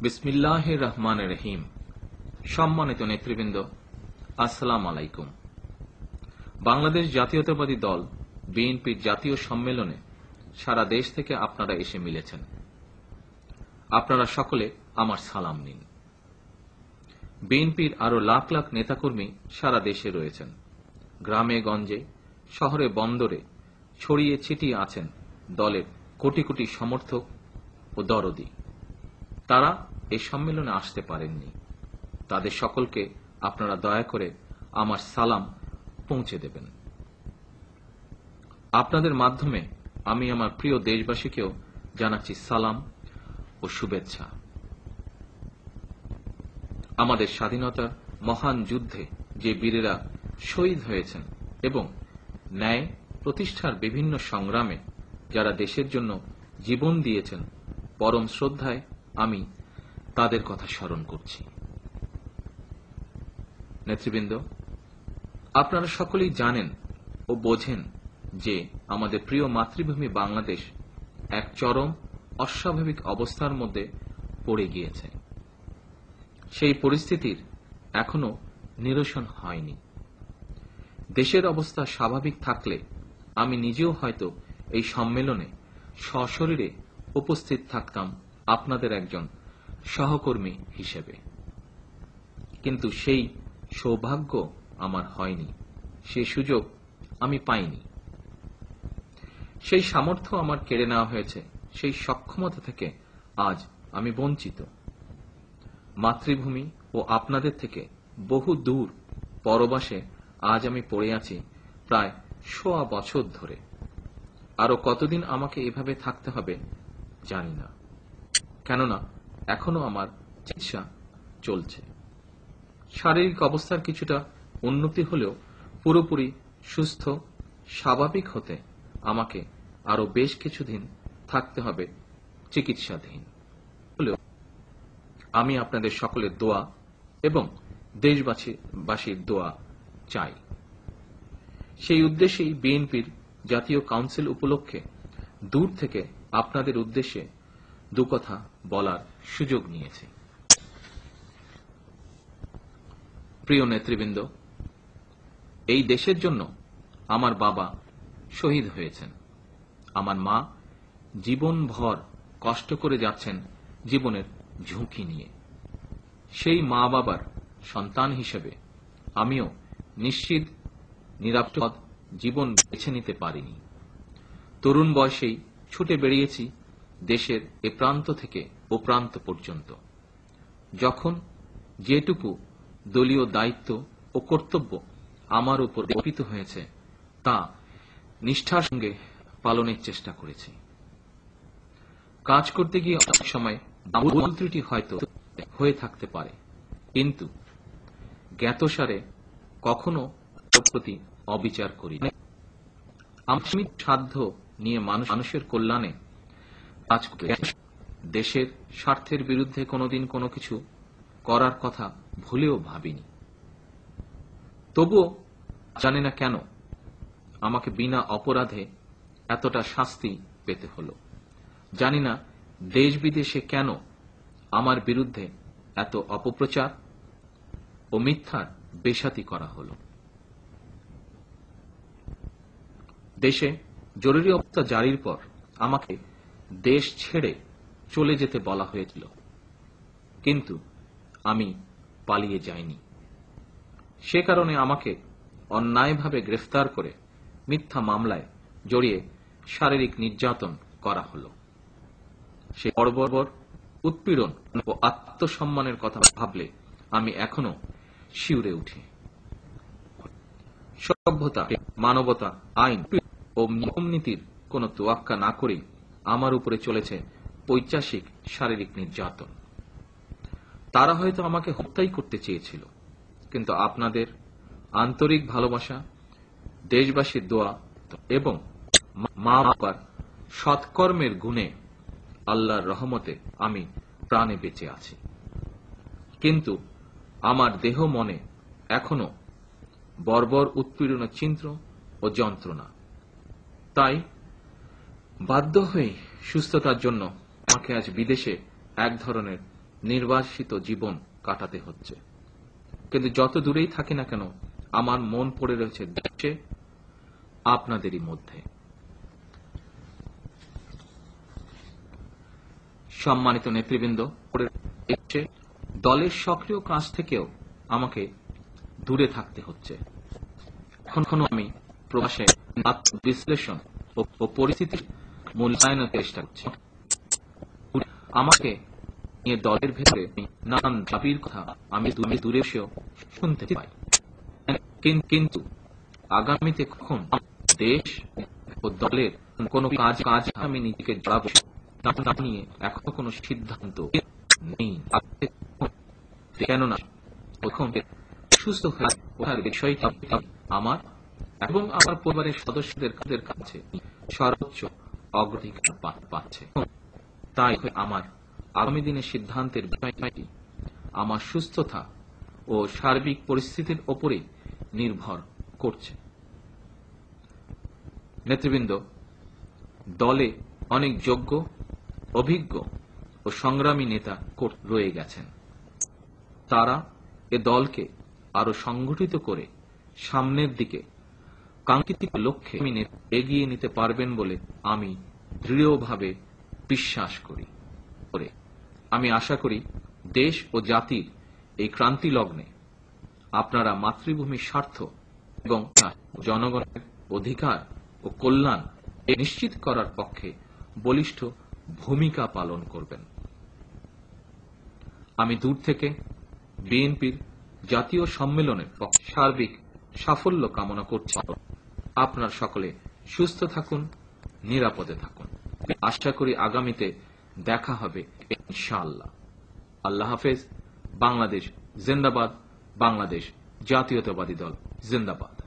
বিসমিল্লাহ রহমান রহিম সম্মানিত নেতৃবৃন্দ, আসসালাম আলাইকুম। বাংলাদেশ জাতীয়তাবাদী দল, বিএনপির জাতীয় সম্মেলনে সারা দেশ থেকে আপনারা এসে মিলেছেন। আপনারা সকলে আমার সালাম নিন। বিএনপির আরও লাখ লাখ নেতাকর্মী সারা দেশে রয়েছেন। গ্রামে, গঞ্জে, শহরে, বন্দরে ছড়িয়ে ছিটিয়ে আছেন দলের কোটি কোটি সমর্থক ও দরদি। তারা এই সম্মেলনে আসতে পারেননি। তাদের সকলকে আপনারা দয়া করে আমার সালাম পৌঁছে দেবেন। আপনাদের মাধ্যমে আমি আমার প্রিয় দেশবাসীকেও জানাচ্ছি সালাম ও শুভেচ্ছা। আমাদের স্বাধীনতার মহান যুদ্ধে যে বীরেরা শহীদ হয়েছেন এবং ন্যায় প্রতিষ্ঠার বিভিন্ন সংগ্রামে যারা দেশের জন্য জীবন দিয়েছেন, পরম শ্রদ্ধায় আমি তাদের কথা স্মরণ করছি। নেতৃবৃন্দ, আপনারা সকলেই জানেন ও বোঝেন যে আমাদের প্রিয় মাতৃভূমি বাংলাদেশ এক চরম অস্বাভাবিক অবস্থার মধ্যে পড়ে গিয়েছে। সেই পরিস্থিতির এখনও নিরসন হয়নি। দেশের অবস্থা স্বাভাবিক থাকলে আমি নিজেও হয়তো এই সম্মেলনে সশরীরে উপস্থিত থাকতাম আপনাদের একজন সহকর্মী হিসেবে। কিন্তু সেই সৌভাগ্য আমার হয়নি। সেই সুযোগ আমি পাইনি। সেই সামর্থ্য আমার কেড়ে নেওয়া হয়েছে। সেই সক্ষমতা থেকে আজ আমি বঞ্চিত। মাতৃভূমি ও আপনাদের থেকে বহু দূর পরবাসে আজ আমি পড়ে আছি প্রায় সোয়া বছর ধরে। আরও কতদিন আমাকে এভাবে থাকতে হবে জানি না। কেননা এখনও আমার চিকিৎসা চলছে। শারীরিক অবস্থার কিছুটা উন্নতি হলেও পুরোপুরি সুস্থ, স্বাভাবিক হতে আমাকে আরও বেশ কিছুদিন থাকতে হবে চিকিৎসাধীন। হলেও আমি আপনাদের সকলের দোয়া এবং দেশবাসীর দোয়া চাই। সেই উদ্দেশ্যেই বিএনপির জাতীয় কাউন্সিল উপলক্ষে দূর থেকে আপনাদের উদ্দেশ্যে দু কথা বলার সুযোগ নিয়েছে। প্রিয় নেতৃবৃন্দ, এই দেশের জন্য আমার বাবা শহীদ হয়েছেন। আমার মা জীবনভর কষ্ট করে যাচ্ছেন জীবনের ঝুঁকি নিয়ে। সেই মা বাবার সন্তান হিসেবে আমিও নিশ্চিত নিরাপদ জীবন বেছে নিতে পারিনি। তরুণ বয়সেই ছুটে বেরিয়েছি দেশের এ প্রান্ত থেকে ও প্রান্ত পর্যন্ত। যখন যেটুকু দলীয় দায়িত্ব ও কর্তব্য আমার উপর অর্পিত হয়েছে, তা নিষ্ঠার সঙ্গে পালনের চেষ্টা করেছি। কাজ করতে গিয়ে অনেক সময় ভুল ত্রুটি হয়তো হয়ে থাকতে পারে, কিন্তু জ্ঞাতসারে কখনো প্রতি অবিচার করি আমি সাধ্য নিয়ে মানুষ মানুষের কল্যাণে কাজ দেশের স্বার্থের বিরুদ্ধে কোনোদিন কোনো কিছু করার কথা ভুলেও ভাবিনি। তবুও জানি না কেন আমাকে বিনা অপরাধে এতটা শাস্তি পেতে হলো। জানি না দেশ বিদেশে কেন আমার বিরুদ্ধে এত অপপ্রচার ও মিথ্যার বেসাতি করা হলো। দেশে জরুরি অবস্থা জারির পর আমাকে দেশ ছেড়ে চলে যেতে বলা হয়েছিল। কিন্তু আমি পালিয়ে যাইনি। সে কারণে আমাকে অন্যায়ভাবে গ্রেফতার করে মিথ্যা মামলায় জড়িয়ে শারীরিক নির্যাতন করা হল। সে বর্বর উৎপীড়ন ও আত্মসম্মানের কথা ভাবলে আমি এখনও শিউরে উঠি। সভ্যতা, মানবতা, আইন ও নিয়ম নীতির কোন তোয়াক্কা না করেই আমার উপরে চলেছে পৈচাসিক শারীরিক নির্যাতন। তারা হয়তো আমাকে হত্যাই করতে চেয়েছিল, কিন্তু আপনাদের আন্তরিক ভালোবাসা, দেশবাসীর দোয়া এবং মা বাবার সৎকর্মের গুণে আল্লাহর রহমতে আমি প্রাণে বেঁচে আছি। কিন্তু আমার দেহ মনে এখনও বর্বর উৎপীড়ন চিন্ত্র ও যন্ত্রণা। তাই বাধ্য হয়ে সুস্থতার জন্য আমাকে আজ বিদেশে এক ধরনের নির্বাসিত জীবন কাটাতে হচ্ছে। কিন্তু যত দূরেই থাকি না কেন, আমার মন পড়ে রয়েছে দেশে, আপনাদেরই মধ্যে। সম্মানিত নেতৃবৃন্দ দলের সক্রিয় কাজ থেকেও আমাকে দূরে থাকতে হচ্ছে। এখনও আমি প্রবাসে বিশ্লেষণ ও পরিস্থিতির মূল্যায়নের চেষ্টা করছি। আমাকে নিয়ে দলের ভেতরে নানান দাবির কথা আমি দূরে দূরে এসেও শুনতে পাই। কিন্তু আগামীতে কখন দেশ ও দলের কোন কাজ কাজ আমি নিজেকে জড়াবো তা নিয়ে এখনও কোনো সিদ্ধান্ত নেই। কেননা তখন সুস্থ হয়ে ওঠার বিষয়টি আমার এবং আমার পরিবারের সদস্যদের কাছে সর্বোচ্চ অগ্রাধিকার পাচ্ছে। তাই আমার আগামী দিনের সিদ্ধান্তের বিষয়টি আমার সুস্থতা ও সার্বিক পরিস্থিতির ওপরে নির্ভর করছে। নেতৃবৃন্দ, দলে অনেক যোগ্য, অভিজ্ঞ ও সংগ্রামী নেতা রয়ে গেছেন। তারা এ দলকে আরও সংগঠিত করে সামনের দিকে কাঙ্ক্ষিত লক্ষ্যে এগিয়ে নিতে পারবেন বলে আমি দৃঢ়ভাবে বিশ্বাস করি। করে আমি আশা করি দেশ ও জাতির এই ক্রান্তি লগ্নে আপনারা মাতৃভূমির স্বার্থ এবং জনগণের অধিকার ও কল্যাণ নিশ্চিত করার পক্ষে বলিষ্ঠ ভূমিকা পালন করবেন। আমি দূর থেকে বিএনপির জাতীয় সম্মেলনের সার্বিক সাফল্য কামনা করছি। আপনার সকলে সুস্থ থাকুন, নিরাপদে থাকুন। আশা করি আগামীতে দেখা হবে ইনশাআল্লাহ। আল্লাহ হাফেজ, বাংলাদেশ জিন্দাবাদ, বাংলাদেশ জাতীয়তাবাদী দল জিন্দাবাদ।